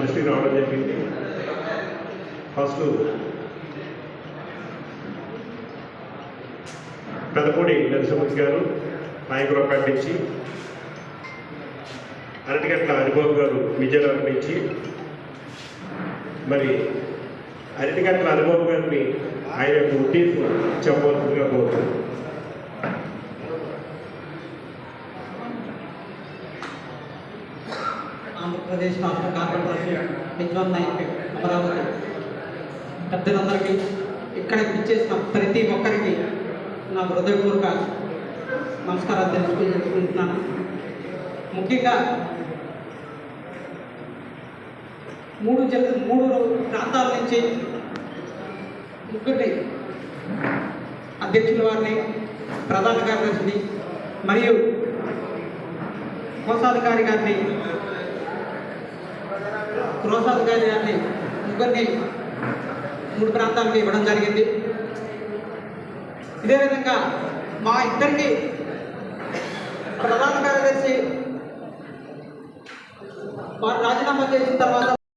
దృష్టికి రావడం జరిగింది. ఫస్ట్ పెదపూడి నరసింహమూర్తి గారు నాయకులపేట నుంచి అరటిగట్ల హరిబాబు గారు విజయనగరం నుంచి మరి అరటిగట్ల హరిబాబు గారిని ఆయన యొక్క ఉద్దేశం చెప్పవలసిందిగా ఆంధ్రప్రదేశ్ రాష్ట్ర కార్పొరేషన్ విద్వాన్ నాయక్ అమరావతి. పెద్దలందరికీ ఇక్కడ ఇచ్చేసిన ప్రతి ఒక్కరికి నా హృదయపూర్వక నమస్కారాలు తెలుసుకుంటున్నాను. ముఖ్యంగా మూడు జిల్లా మూడు ప్రాంతాల నుంచి ముగ్గురిని అధ్యక్షుల వారిని ప్రధాన కార్యదర్శిని మరియు కోశాధికారి గారిని కోశాధికారి గారిని ముగ్గురిని మూడు ప్రాంతాలకు ఇవ్వడం జరిగింది. ఇదే విధంగా మా ఇద్దరికి ప్రధాన కార్యదర్శి వారు రాజీనామా చేసిన తర్వాత